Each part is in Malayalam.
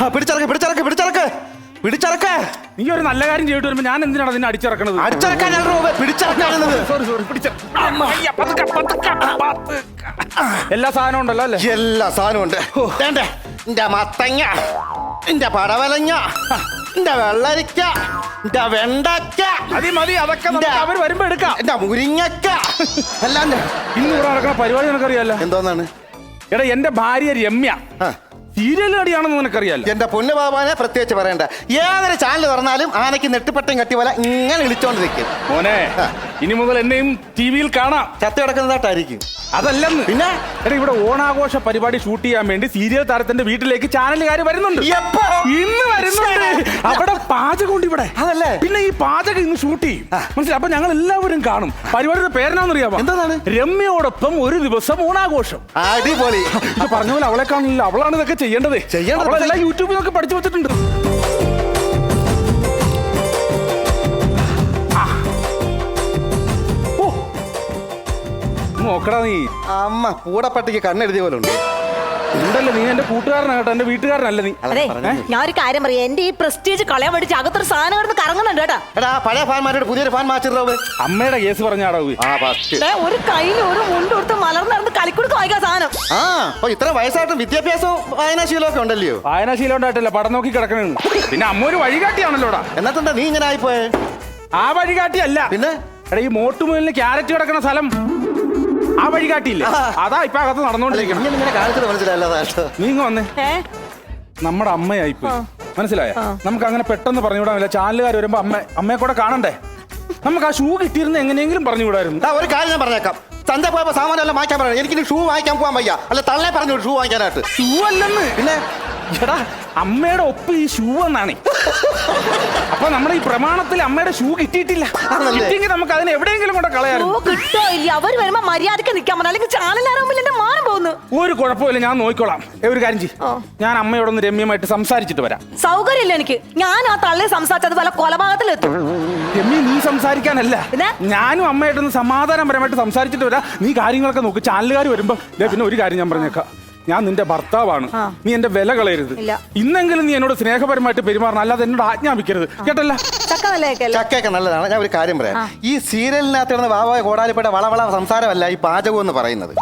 ആ, പിടിച്ചറക്ക് പിടിച്ചറക്ക് പിടിച്ചറക്ക്. പിടിച്ചിറക്ക്. നീ ഒരു നല്ല കാര്യം ചെയ്തിട്ട് വരുമ്പോ ഞാൻ എന്തിനാണ് അതിനെ അടിച്ചിറക്കണത്? അടിച്ചിറക്കാൻ സോറി. എല്ലാ സാധനവും ഉണ്ടല്ലോ അല്ലേ? എല്ലാ സാധനവും ഉണ്ട്. വേണ്ടേ? എന്റെ മത്തങ്ങ എന്റെ പടവലങ്ങ എന്റെ വെള്ളരിക്ക എന്റെ വെണ്ടക്ക മതി മതി അതൊക്കെ നമുക്ക് അവർ വരുമ്പോ എടുക്കാം. എന്റെ മുരിങ്ങക്ക അല്ലാണ്ട്. ഇന്ന് ഇവിടെ നടക്കുന്ന പരിപാടി നിനക്കറിയാലോ? എന്തോന്നാണ്? എടാ എന്റെ ഭാര്യ രമ്യ. സീരിയൽ നടിയാണെന്ന് നിനക്കറിയാലോ? എന്റെ പൊന്നു ബാബാനെ പ്രത്യേകിച്ച് പറയണ്ട. ഏതൊരു ചാനൽ തുറന്നാലും ആനയ്ക്ക് നെട്ടിപ്പട്ടം കട്ടി പോലെ ഇങ്ങനെ വിളിച്ചോണ്ടിരിക്കും. മോനെ ഇനി മുതൽ എന്നെയും ടി വിയിൽ കാണാം. ചത്ത കിടക്കുന്നതായിട്ടായിരിക്കും അതല്ലെന്ന്. പിന്നെ? എടാ ഇവിടെ ഓണാഘോഷ പരിപാടി ഷൂട്ട് ചെയ്യാൻ വേണ്ടി സീരിയൽ താരത്തിന്റെ വീട്ടിലേക്ക് ചാനലുകാർ വരുന്നുണ്ട്. എപ്പോ? ഇന്ന് വരുന്നുണ്ട്. അവിടെ പാചകം ഉണ്ട് ഇവിടെ. അതല്ലേ? പിന്നെ ഈ പാചകം ഇന്ന് ഷൂട്ട് ചെയ്യും. മനസ്സിലായി? അപ്പൊ ഞങ്ങൾ എല്ലാവരും കാണും. പരിപാടിയുടെ പേരെന്നാന്നറിയാമോ എന്താണ്? രമ്യയോടൊപ്പം ഒരു ദിവസം ഓണാഘോഷം. അടിപൊളി. ഇത് പറഞ്ഞ പോലെ അവളെ കാണില്ല അവളാണ് ഇതൊക്കെ ചെയ്യേണ്ടത്. ചെയ്യേണ്ടത് അവളെല്ലാം യൂട്യൂബിൽ നിന്നൊക്കെ പഠിച്ചു വെച്ചിട്ടുണ്ട്. നോക്കടാ നീ. അമ്മ പൂടപ്പട്ടിക്ക് കണ്ണെഴുതിയ പോലെ ഉണ്ട്. ഉണ്ടല്ലോ നീ എന്റെ കൂട്ടുകാരനാട്ടോ എന്റെ വീട്ടുകാരനല്ല നീ. അതെ ഞാൻ ഒരു കാര്യം പറയാം. എന്റെ ഈ പ്രസ്റ്റീജ് കളയാൻ വേണ്ടി അകത്തൊരു സാധനം കിടന്ന് കറങ്ങുന്നുണ്ട് കേട്ടാ. എടാ പഴയ ഫാൻമാരോട് പുതിയൊരു ഫാൻ മാച്ചിട്ടോ അമ്മയുടെ കേസ് പറഞ്ഞാടാ ഒരു കയ്യിൽ ഒരു മുണ്ട് കൊടുത്ത് മലർന്ന് നടന്ന് കളിക്കുടുക്ക് വായിക്കാൻ സാധനം. ആ അപ്പൊ ഇത്ര വയസ്സായിട്ടും വിദ്യാഭ്യാസവും വായനാശീലവും ഒക്കെ ഉണ്ടല്ലോ വായനാശീലം ഉണ്ടായിട്ടില്ല പടം നോക്കി കിടക്കണെന്ന്. പിന്നെ അമ്മ ഒരു വഴികാട്ടിയാണല്ലോടാ. എന്നിട്ടെന്താ നീ ഇങ്ങനെ ആയിപ്പോയെ? ആ വഴികാട്ടിയല്ല. പിന്നെ? എടാ ഈ മോട്ടുമുതലിന് ക്യാരറ്റ് കിടക്കുന്ന സ്ഥലം. ആ വഴി വഴികാട്ടിയില്ലേ അതാ ഇപ്പൊ അകത്ത് നടന്നുകൊണ്ടിരിക്കണം ഇങ്ങനെ ഇങ്ങനെ കാണിച്ചത് മനസ്സിലല്ലാതാട്ടോ നീ ഇങ്ങ് വന്നേ. ഏ? നമ്മുടെ അമ്മയായി മനസ്സിലായ? നമുക്ക് അങ്ങനെ പെട്ടെന്ന് പറഞ്ഞു പറഞ്ഞുവിടാൻ ചാനലുകാർ വരുമ്പോ അമ്മ അമ്മയെ കൂടെ കാണണ്ടേ? നമുക്ക് ആ ഷൂ കിട്ടിയിരുന്ന എങ്ങനെയെങ്കിലും പറഞ്ഞുവിടായിരുന്നു ദാ ഒരു കാര്യം ഞാൻ പറഞ്ഞേക്കാം. തന്റെ പോയപ്പോ സാമാനെല്ലാം വാങ്ങിക്കാൻ പറയണം. എനിക്ക് ഷൂ വാങ്ങിക്കാൻ പോകാൻ വയ്യ. അല്ല തള്ളേ പറഞ്ഞു ഷൂ വാങ്ങിക്കാനായിട്ട്. ഷൂ അല്ലെന്ന്. പിന്നെ? എടാ അമ്മയുടെ ഒപ്പ് ഈ ഷൂ എന്നാണ് അപ്പൊ നമ്മുടെ ഈ പ്രമാണത്തിൽ അമ്മയുടെ ഷൂ കിട്ടിയിട്ടില്ല? കിട്ടിയെങ്കിൽ നമുക്ക് അതിനെ എവിടെയെങ്കിലും കൊണ്ട് ഓ കളയായിരുന്നു കിട്ടോ ഇല്ല. അവർ വരുമ്പോ മര്യാദയ്ക്ക് നിക്കാൻ അല്ലെങ്കിൽ ചാനലാരുടെ മുമ്പിൽ എന്റെ പോകുന്നു. ഒരു കുഴപ്പമില്ല ഞാൻ നോക്കിക്കോളാം. ഏ, ഒരു കാര്യം ചെയ്യ്. ഞാൻ അമ്മയോടൊന്ന് രമ്യമായിട്ട് സംസാരിച്ചിട്ട് വരാം. സൗകര്യമില്ല എനിക്ക്. ഞാൻ ആ തള്ളി സംസാരിച്ചത് പല കൊലപാതകത്തിലെത്തും. രമ്യ നീ സംസാരിക്കാനല്ല. പിന്നെ? ഞാനും അമ്മയായിട്ടൊന്ന് സമാധാനപരമായിട്ട് സംസാരിച്ചിട്ട് വരാം. നീ കാര്യങ്ങളൊക്കെ നോക്ക്. ചാനലുകാർ വരുമ്പോ ദേ പിന്നെ ഒരു കാര്യം ഞാൻ പറഞ്ഞേക്കാം. ഞാൻ നിന്റെ ഭർത്താവാണ്. നീ എന്റെ വില കളയരുത്. ഇല്ല. ഇന്നെങ്കിലും നീ എന്നോട് സ്നേഹപരമായിട്ട് പെരുമാറണം. അല്ലാതെ എന്നോട് ആജ്ഞാപിക്കരുത്. കേട്ടല്ല? ചക്കയൊക്കെ നല്ലതാണ്. ഞാൻ ഒരു കാര്യം പറയാം. ഈ സീരിയലിനകത്ത് കിടന്ന് വാവായ കോടാലിപ്പെട്ട വളവള സംസാരമല്ല ഈ പാചകം എന്ന് പറയുന്നത്.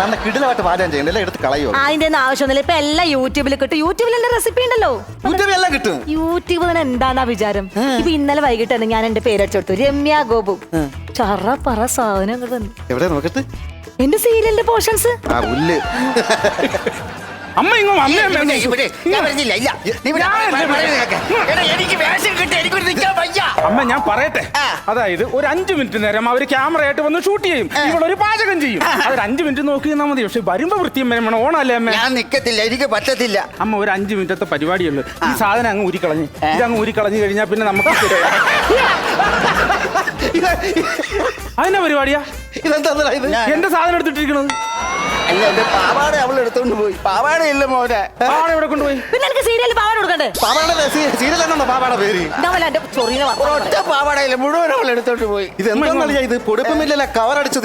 നല്ല കിടിലമായിട്ട് പാചകം ചെയ്യുന്നില്ല എടുത്ത് കളയോ അതിന്റെ ഒന്നും ആവശ്യമൊന്നുമില്ല. ഇപ്പൊ എല്ലാം യൂട്യൂബിൽ കിട്ടും. യൂട്യൂബിൽ എന്റെ റെസിപ്പി ഉണ്ടല്ലോ. യൂട്യൂബിൽ എല്ലാം കിട്ടും. യൂട്യൂബ് തന്നെ എന്താണാ വിചാരം? ഇപ്പൊ ഇന്നലെ വൈകിട്ട് ഞാൻ എന്റെ പേരടിച്ചെടുത്തു രമ്യ ഗോപു. ചറ പറ സാധനം എവിടെ നോക്കട്ട് എന്റെ സീരിയലിന്റെ പോർഷൻസ്? ആ ഉല്ല് അമ്മ ഇങ്ങ് വന്നേ അമ്മേ. എനിക്ക് വേഷം കിട്ടി എനിക്കൊരു നിൽക്കാൻ വയ്യ. അമ്മ ഞാൻ പറയട്ടെ. ആ. അതായത് ഒരു അഞ്ചു മിനിറ്റ് നേരം അവർ ക്യാമറയായിട്ട് വന്ന് ഷൂട്ട് ചെയ്യും. ഇവളൊരു പാചകം ചെയ്യും. അതൊരു അഞ്ചു മിനിറ്റ് നോക്കി നിന്നാൽ മതി. പക്ഷെ വരുമ്പോ വൃത്തിയും വേണം ഓണല്ലേ അമ്മ? ഞാൻ നിക്കത്തില്ല എനിക്ക് പറ്റത്തില്ല. അമ്മ ഒരു അഞ്ചു മിനിറ്റത്തെ പരിപാടിയുള്ളൂ. ഈ സാധനം അങ്ങ് ഊരിക്കളഞ്ഞ്. ഇതങ്ങ് ഊരിക്കളഞ്ഞു കഴിഞ്ഞാൽ പിന്നെ നമുക്ക്. അതിന്റെ പരിപാടിയാ? ഇതെന്താ ഇത്? എന്റെ സാധനം എടുത്തിട്ടിരിക്കണത്. അല്ല എന്റെ പാവാട അവൾ എടുത്തോണ്ട് പോയി. പാവാടയില്ല മോനെ. ഇവിടെ കൊണ്ടുപോയി? പിന്നെ എനിക്ക് സീരിയലിൽ പാവാട കൊടുക്കണ്ടേ? പാവാട സീരിയൽ എന്നാണോ പാവാട പേര്? ഇതാ വല്ല എന്റെ ചൊറിയിലെ ഒറ്റ പാവാടയില്ല മുഴുവൻ അവൾ എടുത്തോണ്ട് പോയി. ഇത്? ഇത് പൊടുപ്പ് മില്ലിലെ കവർ അടിച്ച്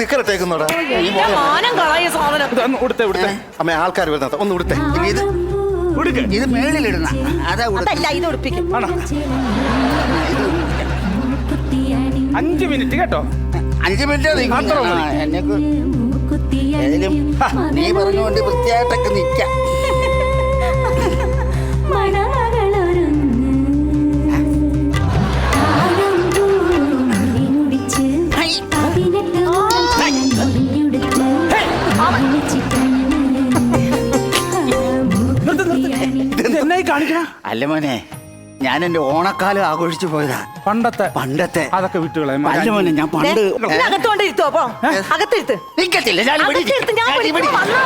ഉടുത്തേ ഉടുത്തേ. അമ്മ ആൾക്കാർ വരുന്നത്. ഒന്ന് ഇത് മേളിലിടുന്ന. അതാ ഇത് ഉടുപ്പിക്കും. ആണോ? അഞ്ചു മിനിറ്റ് കേട്ടോ. അഞ്ചു മിനിറ്റ് ഏതിലും നീ പറഞ്ഞുകൊണ്ട് വൃത്തിയായിട്ടൊക്കെ നിൽക്കാം അല്ല മോനെ ഞാൻ എന്റെ ഓണക്കാലം ആഘോഷിച്ചു പോയതാ. പണ്ടത്തെ പണ്ടത്തെ. അതൊക്കെ വിട്ടുകളെ. അല്ല മോനെ ഞാൻ പണ്ട് അകത്തോണ്ട് ഇരുത്തോ അപ്പൊ അകത്തിരുത്ത്. ഞാൻ ഇവിടെ അകത്തിരുത്ത് ഞാൻ ഞാൻ ഇവിടെ വിളിക്കുമ്പോ വന്നാ.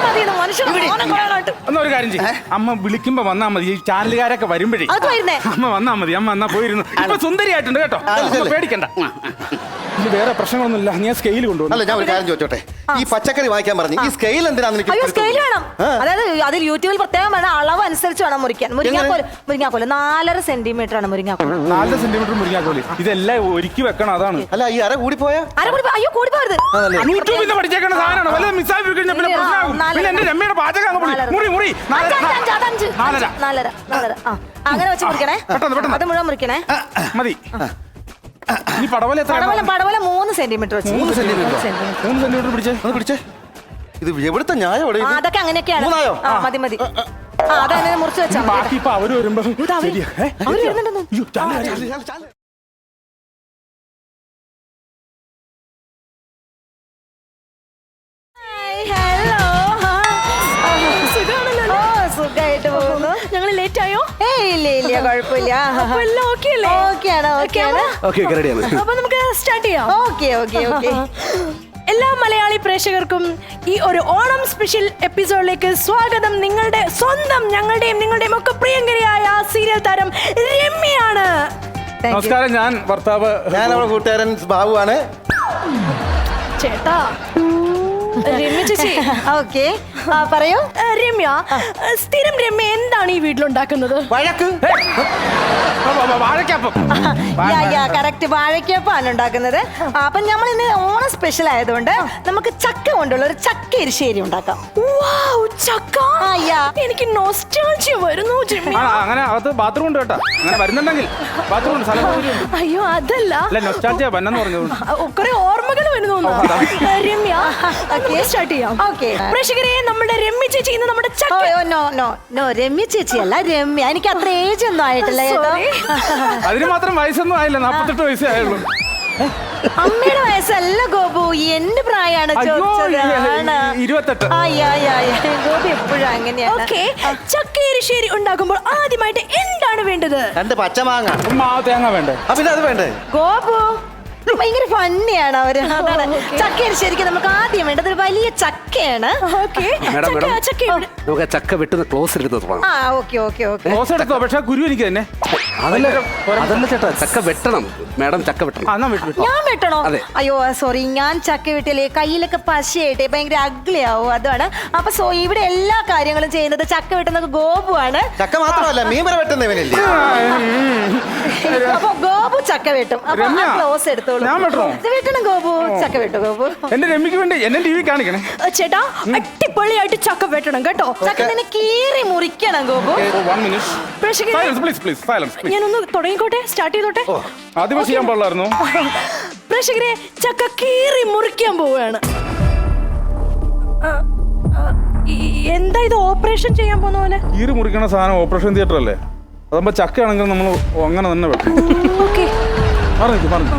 മാനം എന്നാ ഒരു കാര്യം ചെയ്യ്. അമ്മ വിളിക്കുമ്പോ വന്നാ മതി. ഈ ചാനലുകാരൊക്കെ വരുമ്പോഴേ അത് വരുന്നേ. അമ്മ വന്നാ മതി. അമ്മ എന്നാ പോയിരുന്നു. ഇപ്പൊ സുന്ദരിയായിട്ടുണ്ട് കേട്ടോ. അമ്മ പേടിക്കണ്ട. വേറെ പ്രശ്നങ്ങളൊന്നുമില്ല. ഞാൻ ആ സ്കെയിൽ കൊണ്ടുവന്നു. അല്ല ഞാൻ ഒരു കാര്യം ചോദിച്ചോട്ടെ. ഈ പച്ചക്കറി വാങ്ങിക്കാൻ പറഞ്ഞു ഈ സ്കെയിൽ എന്തിനാന്ന് എനിക്ക് അയ്യോ പിടുത്തം സ്കെയിൽ വേണം. അതായത് അതിൽ യൂട്യൂബിൽ പ്രത്യേകം വേണം അളവ് അനുസരിച്ച് വേണം മുറിക്കാൻ. മുരിങ്ങാക്കോൽ മുരിങ്ങാക്കോൽ. നാലര സെന്റിമീറ്റർ ആണ് മുരിങ്ങാക്കോൽ. നാല് സെന്റിമീറ്റർ മുറിഞ്ഞാക്കോലി ഇതെല്ലാം ഒരുക്കി വെക്കണം അതാണ്. അല്ല ഈ അര കൂടി പോയാ അര കൂടി അയ്യോ കൂടി പോരുത് യൂട്യൂബിൽ നിന്ന് പഠിച്ചേക്കുന്ന സാധനമാണ്. വല്ല മിസ്സായി പോയി കഴിഞ്ഞാൽ പിന്നെ പ്രശ്നമാകും നാലര. പിന്നെ എന്റെ രമ്മയുടെ പാചകം അങ്ങ് പൊളി. മുറി മുറി. അഞ്ച്, അഞ്ച്, അഞ്ച്, അത് അഞ്ച്. നാലര. നാലര നാലര. ആ അങ്ങനെ വെച്ച് മുറിക്കണേ. പെട്ടെന്ന്, പെട്ടെന്ന്. അത് മുഴുവൻ മുറിക്കണേ. മതി. ഇനി പടവല എത്ര പടവല പടവല മൂന്ന് സെന്റിമീറ്റർ വെച്ച്. മൂന്ന് സെന്റിമീറ്റർ. മൂന്ന് സെന്റിമീറ്റർ പിടിച്ചേ? ഒന്ന് പിടിച്ചേ. ഇത് എവിടുത്തെ ന്യായം ഇവിടെ ആ ഇത്? അതൊക്കെ അങ്ങനെയൊക്കെയാണ്. മൂന്നായോ? ആ മതി മതി. ആ അതങ്ങനെ മുറിച്ച് വെച്ചാ മതി. ബാക്കി ഇപ്പൊ അവർ വരുമ്പോ ഇത് അവര്- ശരിയാ. ഏ? അവർ വരുന്നുണ്ടെന്ന്. അയ്യോ, ചാൽ, ചാൽ. ചാൽ, ചാൽ, ഇല്ല കുഴപ്പമില്ല. അപ്പൊ എല്ലാം ഓക്കെ അല്ലേ? ഓക്കെയാണ് ഓക്കെയാണ് ഓക്കെ ഓക്കെ റെഡിയാണ് അപ്പൊ നമുക്ക് സ്റ്റാർട്ട് ചെയ്യാം. ഓക്കെ ഓക്കെ ഓക്കെ എല്ലാ മലയാളി പ്രേക്ഷകർക്കും ഈ ഒരു ഓണം സ്പെഷ്യൽ എപ്പിസോഡിലേക്ക് സ്വാഗതം. നിങ്ങളുടെ സ്വന്തം ഞങ്ങളുടെയും നിങ്ങളുടെയും ഒക്കെ പ്രിയങ്കരിയായ സീരിയൽ താരം രമ്യാണ് നമസ്കാരം ഞാൻ ഭർത്താവ് ഞാൻ നമ്മുടെ കൂട്ടുകാരൻ ബാബു ആണ് ചേട്ടാ. രമ്യ ചേച്ചി. ഓക്കെ. പറയൂ. രമ്യ സ്ഥിരം രമ്യ എന്താണ് ഈ വീട്ടിലുണ്ടാക്കുന്നത്? വഴക്ക്? കറക്റ്റ് വാഴക്കപ്പാണ് ഉണ്ടാക്കുന്നത്. അപ്പൊ നമ്മൾ ഇന്ന് ഓണം സ്പെഷ്യൽ ആയതുകൊണ്ട് നമുക്ക് ചക്ക കൊണ്ടുള്ള ഒരു ചക്ക എരിശ്ശേരി ഉണ്ടാക്കാം. ചക്ക? എനിക്ക് നോസ്റ്റാൾജിയ വരുന്നു അങ്ങനെ അകത്ത് ബാത്റൂം ഉണ്ട് കേട്ടോ. അങ്ങനെ വരുന്നുണ്ടെങ്കിൽ ബാത്റൂം അയ്യോ അതല്ല. അല്ല നൊസ്റ്റാൾജിയ ആ, കുറെ ഓർമ്മകൾ വരുന്നു രമ്യ സ്റ്റാർട്ട് ചെയ്യാം. ഓക്കെ. പ്രേക്ഷകരെ നമ്മുടെ രമ്യ ചേച്ചി ഇന്ന് നമ്മുടെ ചക്ക നോ നോ നോ രമ്യ ചേച്ചിയല്ല രമ്യ. എനിക്ക് അത്ര ഏജ് ഒന്നും ആയിട്ടില്ല കേട്ടോ അതിന് മാത്രം വയസ്സൊന്നും ആയില്ല നാപ്പത്തെട്ട് വയസ്സേ ആയുള്ളൂ. അമ്മയുടെ വയസ്സല്ല ഗോപു. എന്റെ പ്രായമാണ്. ഗോപു എപ്പോഴും അങ്ങനെയാണ്. ഓക്കെ. ചക്കേരിശ്ശേരി ഉണ്ടാക്കുമ്പോൾ ആദ്യമായിട്ട് എന്താണ് വേണ്ടത്? രണ്ട് പച്ചമാങ്ങ. തേങ്ങ വേണ്ടേ? ആ, അത് വേണ്ടേ? ഗോപു. ഭയങ്കര ഫണ്ണിയാണ് അവർ. അതാണ്. ചക്കയാണ് ശരിക്കും നമുക്ക് ആദ്യം വേണ്ടത്. ഒരു വലിയ ചക്കയാണ്. ഓക്കെ ചക്ക മേഡം. ചക്ക നമുക്ക് ചക്ക വെട്ടുന്ന ക്ലോസ് എടുത്ത് തുടങ്ങാം ആ ഓക്കെ ഓക്കെ ഓക്കെ ക്ലോസ് എടുത്തോ? പക്ഷെ ഗുരു എനിക്ക് തന്നെ. അതല്ല അതല്ല ചേട്ടാ ചക്ക വെട്ടണം. മാഡം ചക്ക വെട്ടണം. ആ എന്നാ വിട്ടു വിട്ടു. ഞാൻ വെട്ടണോ? അതെ. അയ്യോ സോറി ഞാൻ ചക്ക വെട്ടില്ലേ കയ്യിലൊക്കെ പശയായിട്ട് ഭയങ്കര അഗ്ലി ആവും. അതാണ് അപ്പൊ സോ ഇവിടെ എല്ലാ കാര്യങ്ങളും ചെയ്യുന്നത് ചക്ക വെട്ടുന്നത് ഗോപു ആണ് ചക്ക മാത്രമല്ല മീൻ വരെ വെട്ടുന്നവനില്ലേ? അപ്പൊ ഗോപു ചക്ക വെട്ടും. അപ്പൊ രമ്യ, ക്ലോസ് എടുത്തോളൂ. ഞാൻ വെട്ടണോ? ഇത് വെട്ടണം ഗോപു. ചക്ക വെട്ടു ഗോപു. എന്റെ രമ്യക്ക് വേണ്ടി എന്നെ ടി വി കാണിക്കണേ ചേട്ടാ അടിപൊളിയായിട്ട് ചക്ക വെട്ടണം കേട്ടോ. ചക്ക തന്നെ കീറി മുറിക്കണം Gopu. One minute please please silence please ഞാനൊന്ന് തുടങ്ങിക്കോട്ടെ? സ്റ്റാർട്ട് ചെയ്തോട്ടെ? ആദ്യമേ ചെയ്യാൻ പാടില്ലായിരുന്നു? പ്രേക്ഷകരെ ചക്ക കീറി മുറിക്കാൻ പോവുകയാണ്. എന്താ ഇത് ഓപ്പറേഷൻ ചെയ്യാൻ പോകുന്ന പോലെ? കീറി മുറിക്കണ സാധനം ഓപ്പറേഷൻ തിയേറ്റർ അല്ലേ അതാകുമ്പോ ചക്കയാണെങ്കിൽ നമ്മൾ അങ്ങനെ തന്നെ വെക്കും. പറഞ്ഞു പറഞ്ഞു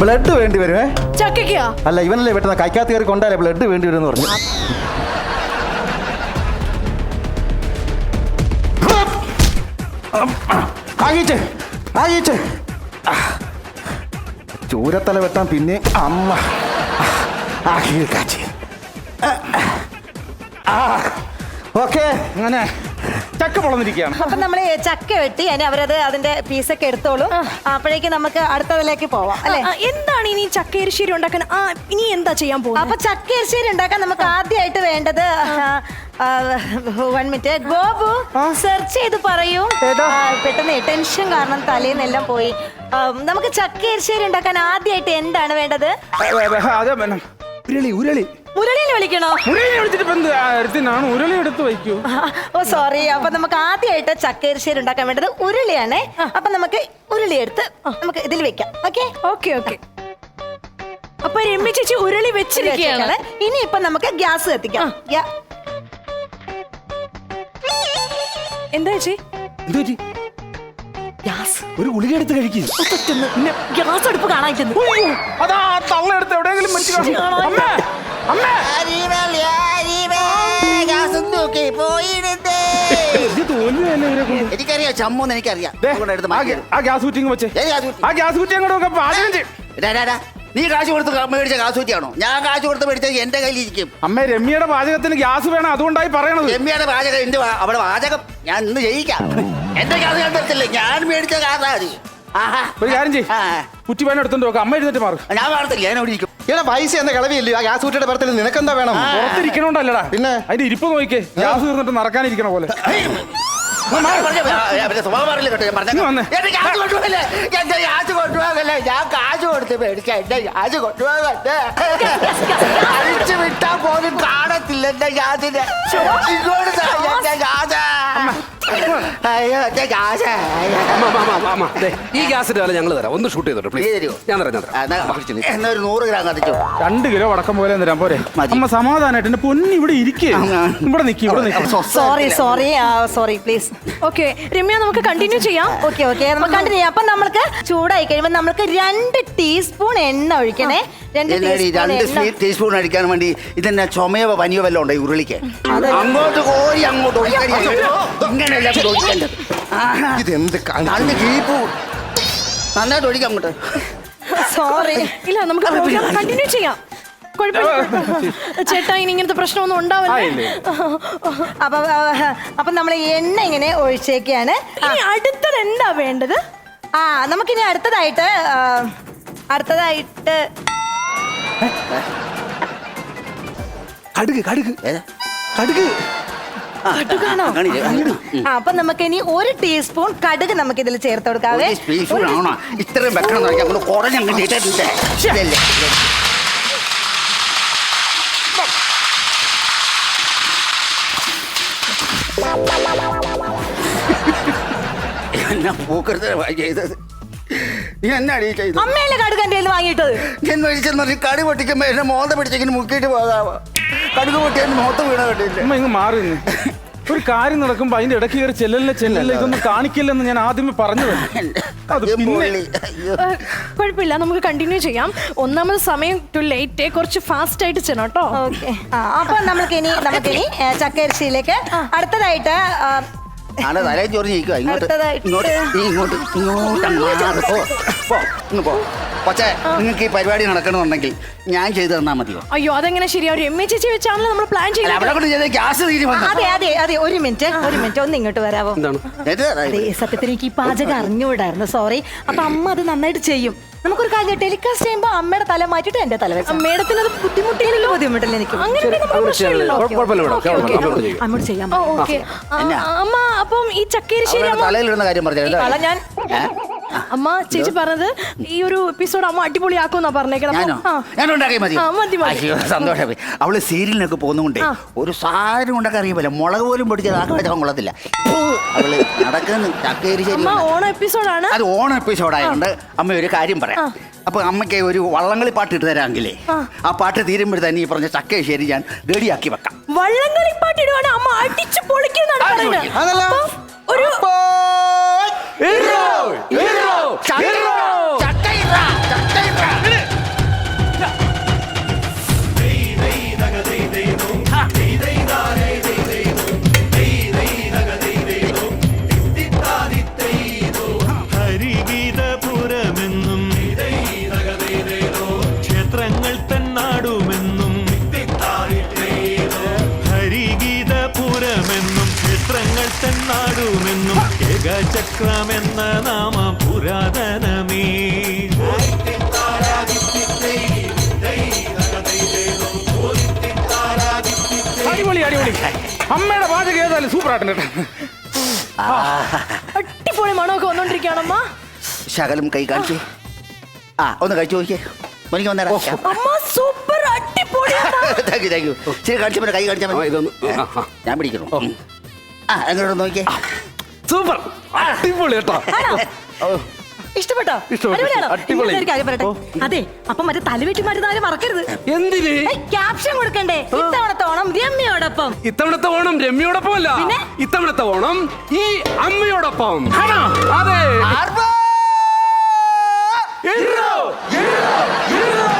ബ്ലഡ് വേണ്ടി വരുമേ? ചക്കയ്ക്കോ അല്ല ഇവനല്ലേ വെട്ടുന്ന? കൈക്കാത്ത കയറി കൊണ്ടാലേ ബ്ലഡ് വേണ്ടി വരും എന്ന് പറഞ്ഞു. ആകിച്ചേ ആകിച്ചേ. ചൂരത്തല വെട്ടാൻ പിന്നെ അമ്മ. കാച്ചി ഓക്കെ. അങ്ങനെ ചക്ക പൊളന്നിരിക്കുകയാണ്. അപ്പൊ നമ്മൾ ചക്ക വെട്ടി അതിന് അവരത് അതിന്റെ പീസൊക്കെ എടുത്തോളൂ. അപ്പോഴേക്ക് നമുക്ക് അടുത്തതിലേക്ക് പോവാം അല്ലെ? എന്താണ് ഇനി ചക്കയരിശ്ശേരി ഉണ്ടാക്കാൻ? ആ ഇനി എന്താ ചെയ്യാൻ പോകുന്നത്? അപ്പൊ ചക്ക എരിശ്ശേരി ഉണ്ടാക്കാൻ നമുക്ക് ആദ്യമായിട്ട് വേണ്ടത് വൺ മിനിറ്റ് ഗോപു സെർച്ച് ചെയ്ത് പറയൂ. പെട്ടെന്ന് ടെൻഷൻ കാരണം തലേന്നെല്ലാം പോയി. നമുക്ക് ചക്ക എരിശ്ശേരി ഉണ്ടാക്കാൻ ആദ്യമായിട്ട് എന്താണ് വേണ്ടത്? ഉരുളി ഉരുളി. മുരളിനെ വിളിക്കണോ? ഉരുളി വിളിച്ചിട്ട് ഇപ്പൊ എന്ത് കാര്യത്തിനാണ് ഉരുളി എടുത്ത് വയ്ക്കൂ. ഓ സോറി അപ്പൊ നമുക്ക് ആദ്യമായിട്ട് ചക്ക എരിശ്ശേരി ഉണ്ടാക്കാൻ വേണ്ടത് ഉരുളിയാണ്. അപ്പൊ നമുക്ക് ഉരുളി എടുത്ത് നമുക്ക് ഇതിൽ വെക്കാം. ഓക്കെ ഓക്കെ ഓക്കെ അപ്പൊ രമ്യ ചേച്ചി ഉരുളി വെച്ചിരിക്കുകയാണ്. ഇനി ഇപ്പൊ നമുക്ക് ഗ്യാസ് കത്തിക്കാം. ഗ്യാ- എന്താ ചേച്ചി? എന്ത് പറ്റി? ഗ്യാസ്? ഒരു ഗുളിക എടുത്ത് കഴിക്കും. ഗ്യാസ് അടുപ്പ് കാണാൻ അതാ തള്ളെടുത്ത് എവിടെയെങ്കിലും മരിച്ചു കാണും. അമ്മേ! എനിക്കറിയാം ചമ്മൂന്ന് എനിക്കറിയാം. ആ ഗ്യാസ് കുറ്റി വെച്ചേ. ഗ്യാസ്? ആ ഗ്യാസ് കുറ്റി അങ്ങോട്ട് പാചകം ചെയ്യും. നീ കാശ് കൊടുത്ത് മേടിച്ച കാശ് കുറ്റിയാണോ? ഞാൻ കാശ് കൊടുത്ത് മേടിച്ചത് എന്റെ കയ്യിലിരിക്കും. അമ്മ രമ്യയുടെ പാചകത്തിന് ഗ്യാസ് വേണം അതുകൊണ്ടായി പറയണത്. രമ്യയുടെ പാചകം എന്റെ അവിടെ പാചകം. ഞാൻ ഇന്ന് ജയിക്കാം. എന്റെ ഗ്യാസ് ഞാൻ തരത്തില്ല. ഞാൻ മേടിച്ച കാശാ അത്. ആഹാ. ഒരു കാര്യം ചെയ്യ്. ആ, കുറ്റി വേണം എടുത്തോണ്ട് നോക്കാം. അമ്മ എഴുന്നേറ്റ് മാറും. ഞാൻ മാറത്തില്ല ഞാൻ അവിടെ ഇരിക്കും. ഇവിടെ പൈസ എന്ന കളവിയില്ലേ. ആ ഗ്യാസ് കുറ്റിയുടെ നിനക്ക് നിനക്കെന്താ വേണം? പുറത്തിരിക്കണോണ്ടല്ലടാ. പിന്നെ? അതിന്റെ ഇരിപ്പ് നോക്കിക്കേ. ഗ്യാസ് തീർന്നിട്ട് നടക്കാനിരിക്കണ പോലെ. ഞാൻ പറഞ്ഞേക്കാം. നീ വന്നേ. എന്റെ കാശ് കൊണ്ടുപോകല്ലേ? എന്റെ കാശ് കൊണ്ടുപോകല്ലേ? ഞാൻ കാശ് കൊടുത്ത് മേടിച്ച എന്റെ കാശ് കൊണ്ടുപോകല്ലേ അഴിച്ചു വിട്ടാ പോലും കാണത്തില്ല എന്റെ ഗ്യാസിനെ. ഇങ്ങോട്ട് എന്റെ ഗ്യാസ്. അയ്യോ ദേ, ഈ ഗ്യാസിന്റെ വില ഞങ്ങൾ തരാം. ഒന്ന് ഷൂട്ട് ചെയ്തോട്ടെ നീ പ്ലീസ് തരുമോ? ഞാൻ തരാം ഞാൻ തരാം. എന്നാ, ഒരു നൂറ് ഗ്രാം കത്തിച്ചു? രണ്ട് കിലോ വടക്കം പോലെ തരാൻ പോരെ. മതി. അമ്മ സമാധാനായിട്ട് എന്റെ പൊന്നി ഇവിടെ ഇരിക്കേ. ഇവിടെ നിക്കി ഇവിടെ Nikki. Sorry sorry sorry please okay Ramya നമുക്ക് കണ്ടിന്യൂ ചെയ്യാം. ഓക്കെ ഓക്കെ നമുക്ക് കണ്ടിന്യൂ ചെയ്യാം. അപ്പൊ നമ്മൾക്ക് ചൂടായി കഴിയുമ്പോൾ നമ്മൾക്ക് രണ്ട് ടീസ്പൂൺ എണ്ണ ഒഴിക്കണേ. രണ്ട് ടീസ്പൂൺ അടിക്കാൻ വേണ്ടി ഇതെന്നെ ചുമയോ പനിയോ വല്ലതും ഉണ്ടോ ഈ ഉരുളിക്ക്? അങ്ങോട്ട് കോരി അങ്ങോട്ട്. ഇങ്ങനെയല്ല ഇത് ഒഴിക്കേണ്ടത്. ഇതെന്ത് കാണി രണ്ട് കീപ്പൂ നന്നായിട്ട് ഒഴിക്കാം അങ്ങോട്ട്. സോറി ഇല്ല നമുക്ക് കണ്ടിന്യൂ ചെയ്യാം. ചേട്ടാ ഇനി ഇങ്ങനത്തെ പ്രശ്നമൊന്നും ഉണ്ടാവില്ല. അപ്പൊ അപ്പൊ നമ്മൾ എണ്ണ ഇങ്ങനെ ഒഴിച്ചേക്കാണ്. ഇനി അടുത്തത് എന്താ വേണ്ടത്? ആ നമുക്കിനി അടുത്തതായിട്ട് അടുത്തതായിട്ട് കടുക് കടുക്? കടുക്. ആ, കാണില്ലേ? ആ, അപ്പൊ നമുക്ക് ഇനി ഒരു ടീസ്പൂൺ കടുക് നമുക്ക് ഇതിൽ ചേർത്ത് കൊടുക്കാവേ. ആണോ ഇത്രയും വെക്കണം എന്ന് പറഞ്ഞാൽ കുറഞ്ഞങ്ങ് ഇട്ടിട്ടില്ലേ? എന്നാ പൂക്കരുത്തരമായി ചെയ്തത് നീ എന്നാടി ഈ ചെയ്തത് അമ്മയല്ലേ കടുക് എന്റെ കയ്യിൽ വാങ്ങിയിട്ടത്? ഞാൻ മേടിച്ചെന്ന് കടി പൊട്ടിക്കുമ്പോ എന്നെ മോന്ത പിടിച്ചെങ്കിലും മുക്കിയിട്ട് പോകാവാ കടുക് പൊട്ടി എന്നെ മുഖത്ത് വീണ കണ്ടില്ല? അമ്മ ഇങ്ങ് മാറി നിന്ന്. ഒരു കാര്യം നടക്കുമ്പോ അതിന്റെ ഇടയ്ക്ക് കയറി ചെല്ലല്ലേ ചെല്ലല്ല ഇതൊന്നും കാണിക്കില്ലെന്ന് ഞാൻ ആദ്യമേ പറഞ്ഞു അത് ഈ പിന്നെ മുള്ളി. അയ്യോ. ഏഹ്, കുഴപ്പമില്ല നമുക്ക് കണ്ടിന്യൂ ചെയ്യാം. ഒന്നാമത് സമയം ടു ലേറ്റ് കുറച്ച് ഫാസ്റ്റ് ആയിട്ട് ചെയ്യണം കേട്ടോ. ഓക്കെ. അപ്പൊ നമുക്കിനി ഇനി ചക്കരിശിയിലേക്ക് അടുത്തതായിട്ട് ആ, ആടെ തലേ ചോറിഞ്ഞ് ഇരിക്കുക ഇങ്ങോട്ട് ഇങ്ങോട്ട് നീ ഇങ്ങോട്ട് ഇങ്ങോട്ട്. പോ ഇങ്ങ് പോ. പക്ഷേ നിങ്ങൾക്ക് ഈ പരിപാടി നടക്കണമെന്നുണ്ടെങ്കിൽ ഞാൻ ചെയ്തു തന്നാൽ മതിയോ? അയ്യോ അതെങ്ങനെ ശരിയാവും രമ്യ ചേച്ചി വെച്ചാണല്ലോ നമ്മൾ പ്ലാൻ ചെയ്യുന്നത് ഗ്യാസ് തീരി വന്നു. അതെ അതെ അതെ. ഒരു മിനിറ്റ് ഒരു മിനിറ്റ്. ഒന്ന് ഇങ്ങോട്ട് വരാവോ? സത്യത്തിൽ എനിക്ക് ഈ പാചകം അറിഞ്ഞുകൂടായിരുന്നു. സോറി അപ്പൊ അമ്മ അത് നന്നായിട്ട് ചെയ്യും. നമുക്കൊരു കാര്യം ടെലികാസ്റ്റ് ചെയ്യുമ്പോ അമ്മയുടെ തല മാറ്റിട്ട് എന്റെ തല വെച്ചു. മേഡത്തിന് അത് ബുദ്ധിമുട്ടില്ലല്ലോ ബുദ്ധിമുട്ടില്ല എനിക്ക്. അമ്മയോട് ചെയ്യാം. ഓക്കേ. അമ്മ അപ്പം ഈ ചക്കേരിശ്ശേരി തലയിലിടുന്ന കാര്യം പറഞ്ഞു ഞാൻ അമ്മ ചേച്ചി പറഞ്ഞത് ഈ ഒരു എപ്പിസോഡ് അമ്മ അടിപൊളിയാക്കുമെന്നാ പറഞ്ഞേക്കണം ഞാനോ? ഞാൻ ഉണ്ടാക്കി മതി. ആ, മതി, മതി. അയ്യോ സന്തോഷമായി അവൾ സീരിയലിനൊക്കെ പോകുന്നതുകൊണ്ടേ ഒരു സാധനം ഉണ്ടാക്കാൻ അറിയില്ല മുളക് പോലും പൊടിച്ചത് ആ കളച്ചാൻ കൊള്ളത്തില്ല. ഫൂ, അവൾ നടക്കുന്നു. ചക്കേരി ശരി അമ്മ ഓണം എപ്പിസോഡാണ് അത് ഓണം എപ്പിസോഡായതുകൊണ്ട് അമ്മ ഒരു കാര്യം പറയാം. അപ്പൊ അമ്മയ്ക്ക് ഒരു വള്ളംകളി പാട്ട് ഇട്ട് തരാമെങ്കിലേ ആ. പാട്ട് തീരുമ്പോഴത്തന്നെ ഈ പറഞ്ഞ ചക്കേശ്ശേരി ഞാൻ റെഡിയാക്കി വെക്കാം. വള്ളംകളിപ്പാട്ട് ഇടുവാണ് അമ്മ. അടിച്ചു പൊളിക്കുന്നതാണ് അതല്ല. പറയുന്നത് ചോദിക്ക്. ഇറോ ഇറോ ഒരു ചക്ക- ചക്കയിറ, ചക്കയിറ. ഏകചക്രമെന്ന നാമ പുരാതനമേ. അടിപൊളി അടിപൊളി. അമ്മയുടെ പാചകം ഏതായാലും സൂപ്പർ ആയിട്ടുണ്ട് അടിപൊളി മണമൊക്കെ വന്നോണ്ടിരിക്കുകയാണമ്മ. ശകലം കൈ കാണിച്ചു. ആ ഒന്ന് കഴിച്ചു നോക്കിയേ. മണിക്ക് വന്നേരാ. അമ്മ സൂപ്പർ അടിപൊളി താങ്ക് യു താങ്ക് യു ശരി കാണിച്ചു കൈ കാണിച്ചാൽ മതി. ഞാൻ പിടിക്കണോ. ആ എങ്ങോട്ട് നോക്കിയേ. സൂപ്പർ അടിപൊളി കേട്ടോ. ഇഷ്ടപ്പെട്ടോ? ഇഷ്ടപ്പെട്ടു. അടിപൊളിയാണോ? അടിപൊളി. ഇനി ഒരു കാര്യം പറയട്ടെ. അതെ അപ്പൊ മറ്റേ തലവെട്ടി മറക്കരുത്. എന്തിന്? ക്യാപ്ഷൻ കൊടുക്കണ്ടേ? ഇത്തവണത്തെ ഓണം രമ്യയോടൊപ്പം. ഇത്തവണത്തെ ഓണം രമ്യയോടൊപ്പം അല്ല പിന്നെ? ഇത്തവണത്തെ ഓണം ഈ അമ്മയോടൊപ്പം. അതെ! ഇറോ! എറോ.